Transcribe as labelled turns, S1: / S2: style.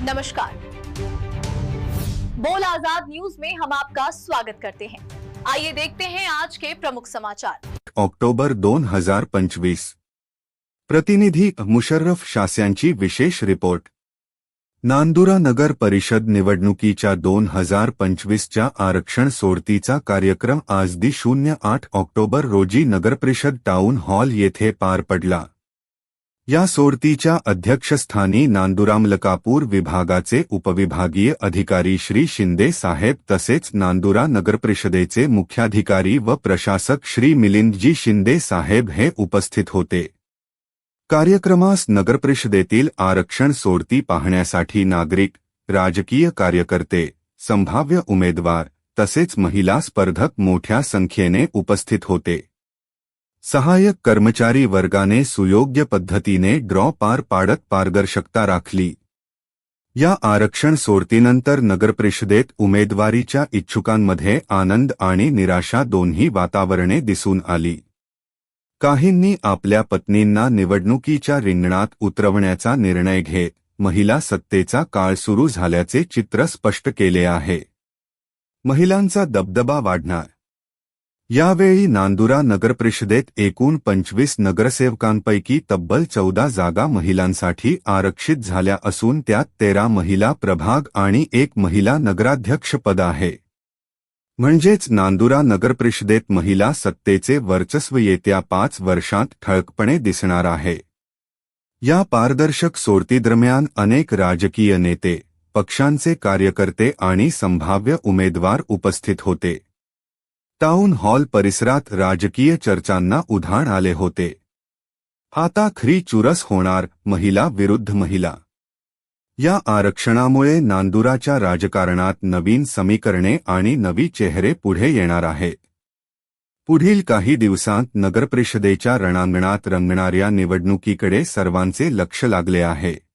S1: नमस्कार। बोल आज़ाद न्यूज़ में हम आपका स्वागत करते हैं। आइए देखते हैं आज के प्रमुख समाचार।
S2: ऑक्टोबर दोन हज़ार पंचवीस। प्रतिनिधी मुशर्रफ शास्यांची विशेष रिपोर्ट। नांदुरा नगर परिषद निवडणुकीच्या दोन हज़ार पंचवीसच्या आरक्षण सोडतीचा कार्यक्रम आज दि शून्य आठ ऑक्टोबर रोजी नगरपरिषद टाउन हॉल येथे पार पडला. या सोडतीच्या अध्यक्षस्थानी नांदुरामलकापूर विभागाचे उपविभागीय अधिकारी श्री शिंदे साहेब तसेच नांदुरा नगरपरिषदेचे मुख्याधिकारी व प्रशासक श्री मिलिंदजी शिंदे साहेब हे उपस्थित होते. कार्यक्रमास नगरपरिषदेतील आरक्षण सोडती पाहण्यासाठी नागरिक राजकीय कार्यकर्ते संभाव्य उमेदवार तसेच महिला स्पर्धक मोठ्या संख्येने उपस्थित होते. सहाय्यक कर्मचारी वर्गाने सुयोग्य पद्धतीने ड्रॉ पार पाडत पारदर्शकता राखली. या आरक्षण सोडतीनंतर नगरपरिषदेत उमेदवारीच्या इच्छुकांमध्ये आनंद आणि निराशा दोन्ही वातावरणे दिसून आली. काहींनी आपल्या पत्नींना निवडणुकीच्या रिंगणात उतरवण्याचा निर्णय घेत महिला सत्तेचा काळ सुरू झाल्याचे चित्र स्पष्ट केले आहे. महिलांचा दबदबा वाढणार. यावेळी नांदुरा नगरपरिषदेत एकूण पंचवीस नगरसेवकांपैकी तब्बल चौदा जागा महिलांसाठी आरक्षित झाल्या असून त्यात तेरा महिला प्रभाग आणि एक महिला नगराध्यक्षपद आहे. म्हणजेच नांदुरा नगरपरिषदेत महिला सत्तेचे वर्चस्व येत्या पाच वर्षांत ठळकपणे दिसणार आहे. या पारदर्शक सोडतीदरम्यान अनेक राजकीय नेते पक्षांचे कार्यकर्ते आणि संभाव्य उमेदवार उपस्थित होते. टाउन हॉल परिसरात राजकीय चर्चांना उधाण आले होते. आता खरी चुरस होणार महिला विरुद्ध महिला. या आरक्षणामुळे नांदुराच्या राजकारणात नवीन समीकरणे आणि नवी चेहरे पुढे येणार आहेत पुढील काही दिवसांत नगरपरिषदेच्या रणांगणात रंगणाऱ्या निवडणुकीकडे सर्वांचे लक्ष लागले आहे.